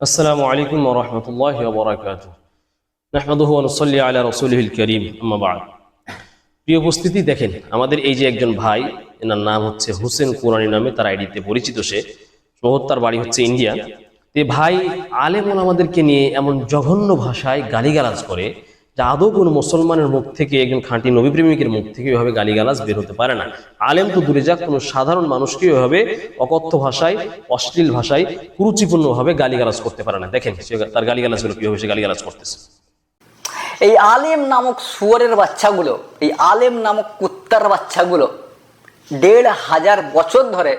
السلام عليكم ورحمة الله وبركاته نحمده ونصلي على رسوله الكريم أما بعد প্রিয় উপস্থিতি দেখেন আমাদের এই যে একজন ভাই এনার নাম হচ্ছে হুসেন কোরআনি নামে তার আইডিতে পরিচিত সে সম্ভবত তার বাড়ি হচ্ছে ইন্ডিয়া তে ভাই আলেম আমাদেরকে নিয়ে এমন জঘন্য ভাষায় গালিগালাজ করে যা আদৌ কোনো মুসলমানের মুখ থেকে একজন খাঁটি নবী প্রেমিকের মুখ থেকে এভাবে গালিগালাজ বের হতে পারে না। আলেম তো দূরে যাক, কোনো সাধারণ মানুষকে এভাবে অকথ্য ভাষায়, অশ্লীল ভাষায়, কুরুচিপূর্ণভাবে গালিগালাজ করতে পারে না। দেখেন সে তার গালিগালাজগুলো কীভাবে সে গালিগালাজ করতেছে। এই আলেম নামক শুয়োরের বাচ্চাগুলো, এই আলেম নামক কুত্তার বাচ্চাগুলো দেড় হাজার বছর ধরে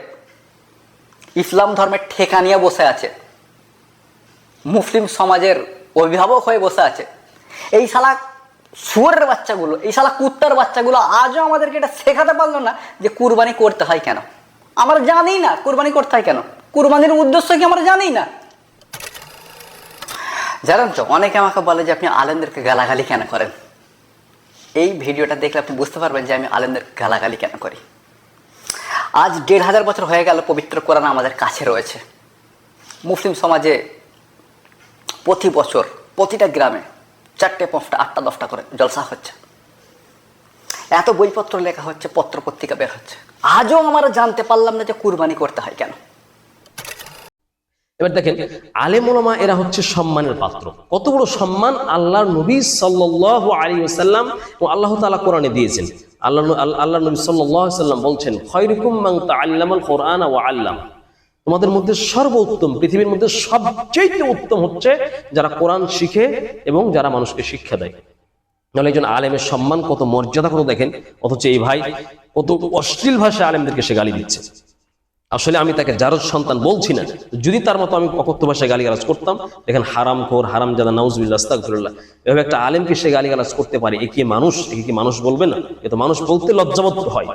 ইসলাম ধর্মের ঠেকা নিয়ে বসে আছে। মুসলিম সমাজের অভিভাবক হয়ে বসে আছে। এই শালা শুয়োরের বাচ্চাগুলো, এই শালা কুত্তার বাচ্চাগুলো আজও আমাদেরকে এটা শেখাতে পারল না যে কুরবানি করতে হয় কেন। আমরা জানি না কুরবানি করতে হয় কেন। কুরবানির উদ্দেশ্য কি আমরা জানি না। জানেন তো, অনেকে আমাকে বলে যে আপনি আলেমদেরকে গালাগালি কেন করেন? এই ভিডিওটা দেখলে আপনি বুঝতে পারবেন যে আমি আলেমদের গালাগালি কেন করি। আজ দেড় হাজার বছর হয়ে গেল পবিত্র কোরআন আমাদের কাছে রয়েছে। মুসলিম সমাজে প্রতি বছর, প্রতিটা গ্রামে চারটে পাঁচটা আটটা দশটা করে জলসা হচ্ছে। এত বইপত্র লেখা হচ্ছে, পত্র পত্রিকা বের হচ্ছে। আজও আমরা জানতে পারলাম না যে কুরবানি করতে হয় কেন। এবার দেখেন, আলেম ওলামা এরা হচ্ছে সম্মানের পাত্র। কত বড় সম্মান আল্লাহর নবী সাল্লাহ আলী সাল্লাম ও আল্লাহ তালা কোরআনে দিয়েছেন। আল্লাহ আল্লাহ নবী সাল্লাহ সাল্লাম বলছেন, খয়রুকুম মাং তাআল্লামাল কোরআন ওয়া আল্লাম। তোমাদের মধ্যে সর্বোত্তম, পৃথিবীর মধ্যে সবচেয়ে উত্তম হচ্ছে যারা কোরআন শিখে এবং যারা মানুষকে শিক্ষা দেয়। নাহলে একজন আলেমের সম্মান কত মর্যাদা কত দেখেন, অথচ এই ভাই কত অশ্লীল ভাষায় আলেমদেরকে সে গালি দিচ্ছে। আসলে আমি তাকে জারজ সন্তান বলছি না, যদি তার মতো আমি অকথ্য ভাষায় গালিগালাজ করতাম, দেখেন হারাম খোর, হারাম জাদা নাউজবিল্লা আস্তাগফিরুল্লাহ, এভাবে একটা আলেমকে সে গালিগালাজ করতে পারে, এ কি মানুষ একে কি মানুষ বলবে না? এ তো মানুষ বলতে লজ্জাবোধ হয়।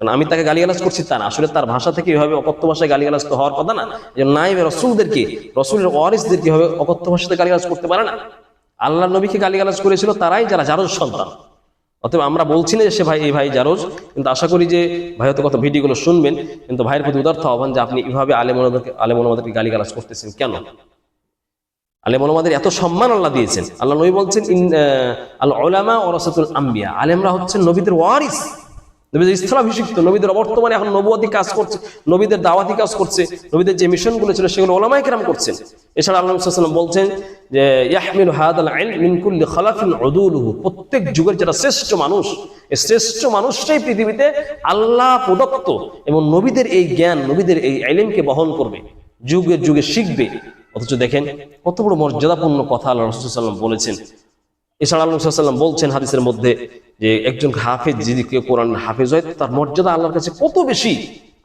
কারণ আমি তাকে গালিগালাজ করছি তা না। আসলে তার ভাষা থেকে এভাবে অকথ্য ভাষায় গালিগালাজ তো হওয়ার কথা না। যে নাইবে রসুলদেরকে, রসুলের ওয়ারিসদেরকে এভাবে অকথ্য ভাষাতে গালিগালাজ করতে পারে না। আল্লাহ নবীকে গালিগালাজ করেছিল তারাই যারা জারজ সন্তান। অতএব আমরা বলছি না যে সে ভাই এই ভাই জারোজ, কিন্তু আশা করি যে ভাই হয়তো কত ভিডিওগুলো শুনবেন, কিন্তু ভাইয়ের প্রতি উদার্থ আহ্বান যে আপনি এইভাবে আলেমকে আলেমকে গালিগালাজ করতেছেন কেন? আলেমদের এত সম্মান আল্লাহ দিয়েছেন। আল্লাহ নবী বলছেন, ইন আল ওলামা ওরাসাতুল আম্বিয়া। আলেমরা হচ্ছেন নবীদের ওয়ারিস। নবীদের স্থলাভিষিক্ত নবীদের এখন নবুয়াতি কাজ করছে, নবীদের দাওয়াতি কাজ করছে, নবীদের যে মিশনগুলো ছিল সেগুলো ওলামাই কেরাম করছেন। এছাড়া বলছেন যে, ইয়াহমিল হাদাল আইল মিন কুল্লি খালাফিন উদুলুহু। প্রত্যেক যুগের যারা শ্রেষ্ঠ মানুষ, এই শ্রেষ্ঠ মানুষটাই পৃথিবীতে আল্লাহ প্রদত্ত এবং নবীদের এই জ্ঞান, নবীদের এই আইলেমকে বহন করবে, যুগে যুগে শিখবে। অথচ দেখেন কত বড় মর্যাদাপূর্ণ কথা আল্লাহ বলেছেন। এছাড়া আল্লাহ সাল্লাম বলছেন হাদিসের মধ্যে যে একজন হাফেজ যদি কেউ কোরআন হাফেজ হয়, তার মর্যাদা আল্লাহর কাছে কত বেশি?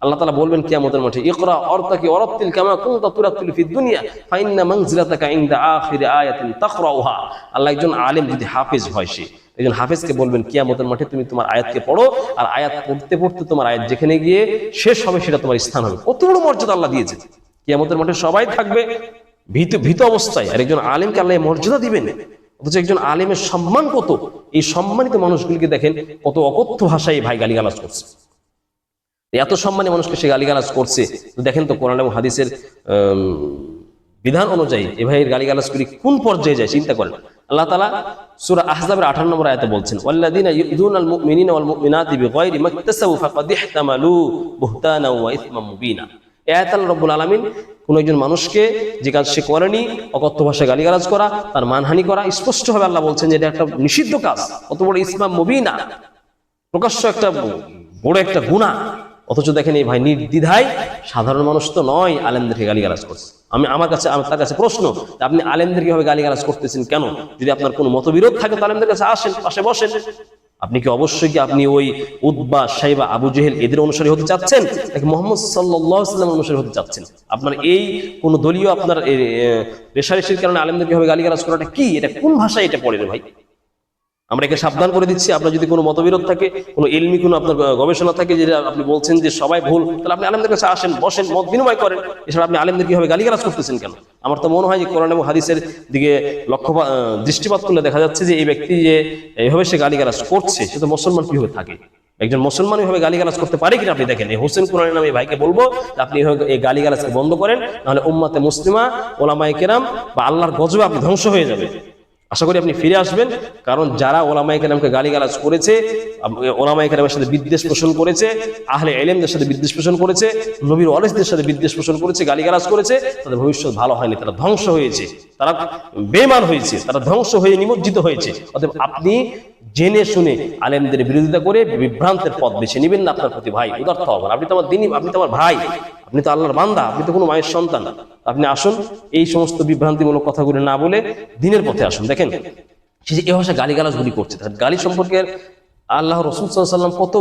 আল্লাহ তালা বলবেন কিয়ামতের মাঠে, ইকরা অর্তাকি অরত্তিল কামা কুনতা তুরাত্তিল ফিদ দুনিয়া, ফাইন্না মানজিলাতাকা ইনদা আখির আয়াতিন তাকরাউহা। আল্লাহ একজন আলেম যদি হাফেজ হয় সে, একজন হাফেজকে বলবেন, কিয়ামতের মাঠে তুমি তোমার আয়াতকে পড়ো, আর আয়াত পড়তে পড়তে তোমার আয়াত যেখানে গিয়ে শেষ হবে সেটা তোমার স্থান হবে। কত বড় মর্যাদা আল্লাহ দিয়েছে কিয়ামতের মাঠে সবাই থাকবে, ভীত ভীত অবস্থায়। আর একজন আলেমকে আল্লাহ মর্যাদা দিবেন। অথচ একজন আলেমের সম্মান কত? এই সম্মানিত মানুষগুলিকে দেখেন কত অকথ্য ভাষায় ভাই গালিগালাজ করছে। এত সম্মানী মানুষকে সে গালিগালাজ করছে। দেখেন তো কোরআন এবং হাদিসের বিধান অনুযায়ী এ ভাইয়ের গালিগালাজগুলি কোন পর্যায়ে যায় চিন্তা করেন। আল্লাহ তালা সূরা আহজাবের 18 নম্বর আয়াতে বলছেন, ওয়াল্লাযিনা ইউযুনাল মুমিনিনা ওয়াল মুমিনাতি বিগায়রি মাকতাসাবু ফাকাদ ইহতামালু বুহতানা ওয়া ইসমান মুবিনা। আল্লাহ রাব্বুল আলামিন, কোন একজন মানুষকে যে কাজ সে করেনি, অকথ্য ভাষায় গালিগালাজ করা, তার মানহানি করা, স্পষ্টভাবে আল্লাহ বলছেন যে এটা একটা নিষিদ্ধ কাজ, অত বড় ইসমাম মুবিনা প্রকাশ্য একটা বড় একটা গুণা অথচ দেখেন এই ভাই নির্দ্বিধায় সাধারণ মানুষ তো নয় আলেমদেরকে গালিগালাজ করছে। আমি আমার কাছে তার কাছে প্রশ্ন, আপনি আলেমদেরকে ভাবে গালিগালাজ করতেছেন কেন? যদি আপনার কোনো মতবিরোধ থাকে, তো আলেমদের কাছে আসেন, পাশে বসেন। আপনি কি অবশ্যই কি আপনি ওই উদ্বা সাইবা, আবু জেহেল এদের অনুসারী হতে চাচ্ছেন? নাকি মোহাম্মদ সাল্লাম অনুসারী হতে চাচ্ছেন? আপনার এই কোন দলীয় আপনার রেশারেশির কারণে আলেমদেরকে কীভাবে গালিগালাজ করাটা কি? এটা কোন ভাষায় এটা পড়ে ভাই? আমরা একে সাবধান করে দিচ্ছি। আপনার যদি কোনো মতবিরোধ থাকে, কোনো এলমি কোনো আপনার গবেষণা থাকে যেটা আপনি বলছেন যে সবাই ভুল, তাহলে আপনি আলেমদের কাছে আসেন, বসেন, মত বিনিময় করেন। এছাড়া আপনি আলেমদের কীভাবে গালিগালাজ করতেছেন কেন? আমার তো মনে হয় যে কোরআন এবং হাদিসের দিকে লক্ষ্য দৃষ্টিপাত করলে দেখা যাচ্ছে যে এই ব্যক্তি যে এইভাবে সে গালিগালাজ করছে, সে তো মুসলমান কীভাবে থাকে? একজন মুসলমান এভাবে গালিগালাজ করতে পারে কিনা আপনি দেখেন? এই হোসেন কুরানি নামে ভাইকে বলব আপনি এই গালিগালাজকে বন্ধ করেন, নাহলে উম্মাতে মুসলিমা, ওলামায়ে কেরাম বা আল্লাহর গজবে আপনি ধ্বংস হয়ে যাবে আশা করি আপনি ফিরে আসবেন, কারণ যারা ওলামায়ে গালি গালাজ করেছে ওলামা কেরামের সাথে বিদ্বেষ পোষণ করেছে, আহলে এলেমদের সাথে বিদ্বেষ পোষণ করেছে, নবীর ওয়ালেসদের সাথে বিদ্বেষ পোষণ করেছে, গালিগালাজ করেছে, তাদের ভবিষ্যৎ ভালো হয়নি, তারা ধ্বংস হয়েছে। তারা বেমান হয়েছে, তারা ধ্বংস হয়ে নিমজ্জিত হয়েছে। অতএব আপনি জেনে শুনে আলেমদের বিরোধিতা করে বিভ্রান্তের পথ বেছে নেবেন না আপনার প্রতি ভাই। উদার্থ হবেন। আপনি তো আমার আপনি তো আমার ভাই। আপনি তো আল্লাহর বান্দা। আপনি তো কোনো মায়ের সন্তান। আপনি আসুন, এই সমস্ত বিভ্রান্তিমূলক কথাগুলি না বলে দিনের পথে আসুন। দেখেন, সে যে এ ভাষা গালিগালাজগুলি করছে, তার গালি সম্পর্কে আল্লাহ রসুল সাল্লাম কত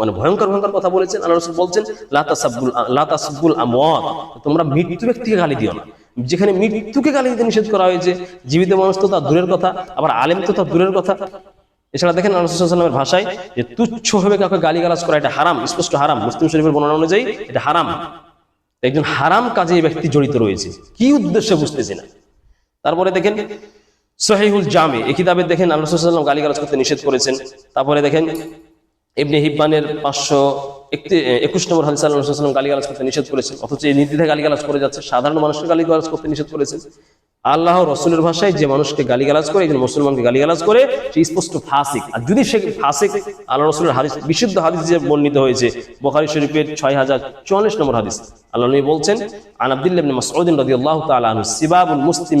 মানে ভয়ঙ্কর ভয়ঙ্কর কথা বলেছেন। আল্লাহ রসুল বলছেন লাতাসাব্বুল লাতাসাব্বুল আমওয়াত। তোমরা মৃত্যু ব্যক্তিকে গালি দিও না। যেখানে মৃত্যুকে গালি দিতে নিষেধ করা হয়েছে, জীবিত মানুষ তো তার দূরের কথা, আবার আলেম তো তার দূরের কথা। এছাড়া দেখেন আল্লাহামের ভাষায় যে তুচ্ছ ভাবে কাউকে গালিগালাজ করা এটা হারাম, স্পষ্ট হারাম। মুসলিম শরীফের বর্ণনা অনুযায়ী এটা হারাম। একজন হারাম কাজে এই ব্যক্তি জড়িত রয়েছে। কি উদ্দেশ্যে বুঝতেছি না। তারপরে দেখেন সহিহুল জামে, এই কিতাবে দেখেন আল্লাহ সাল্লাম গালিগালাজ করতে নিষেধ করেছেন। তারপরে দেখেন এমনি হিব্বানের পাঁচশো একটি একুশ নম্বর হাদিস আল্লাহ সাল্লাম গালিগালাজ করতে নিষেধ করেছেন। অথচ এই নীতিতে গালিগালাজ করে যাচ্ছে। সাধারণ মানুষকে গালিগালাজ করতে নিষেধ করেছেন। আল্লাহ রসুলের ভাষায় যে মানুষকে গালিগালাজ করে, একজন মুসলমানকে গালিগালাজ করে, সে স্পষ্ট ফাসিক। আর যদি সে ফাসিক আল্লাহ রসুলের হাদিস, বিশুদ্ধ হাদিস যে বর্ণিত হয়েছে, বোখারি শরীফের ছয় হাজার চুয়াল্লিশ নম্বর হাদিস। আল্লাহ নবী বলছেন, আন সিবাবুল মুসলিম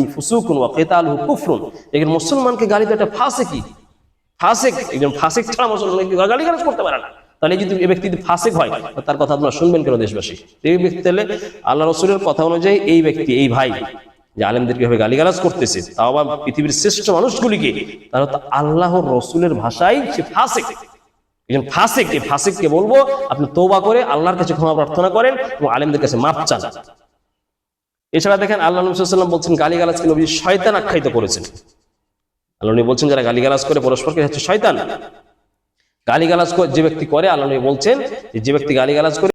কুফরুন। একজন মুসলমানকে গালি দেওয়া একটা ফাসিকি ফাসিক, একজন ফাসিক ছাড়া মুসলমানকে গালিগালাজ করতে পারে না। তাহলে যদি এই ব্যক্তি যদি ফাসিক হয় তার কথা আপনারা শুনবেন কেন দেশবাসী? এই ব্যক্তি তাহলে আল্লাহ রসুলের কথা অনুযায়ী এই ব্যক্তি, এই ভাই। যে আলেমদেরকে ভাবে গালিগালাজ করতেছে, তাও আবার পৃথিবীর শ্রেষ্ঠ মানুষগুলিকে তাহলে তো আল্লাহর রসুলের ভাষায় সে ফাসিক। একজন ফাসিক এই ফাসিককে বলব, আপনি করে আল্লাহর কাছে ক্ষমা প্রার্থনা করেন এবং আলেমদের কাছে মাপ চান। এছাড়া দেখেন আল্লাহ নবী সাল্লাম বলছেন গালিগালাজকে নবী শয়তান আখ্যায়িত করেছেন। আল্লাহ বলছেন, যারা গালিগালাজ করে, পরস্পরকে হচ্ছে শয়তান। গালিগালাজ যে ব্যক্তি করে, আল্লাহ বলছেন যে ব্যক্তি গালিগালাজ করে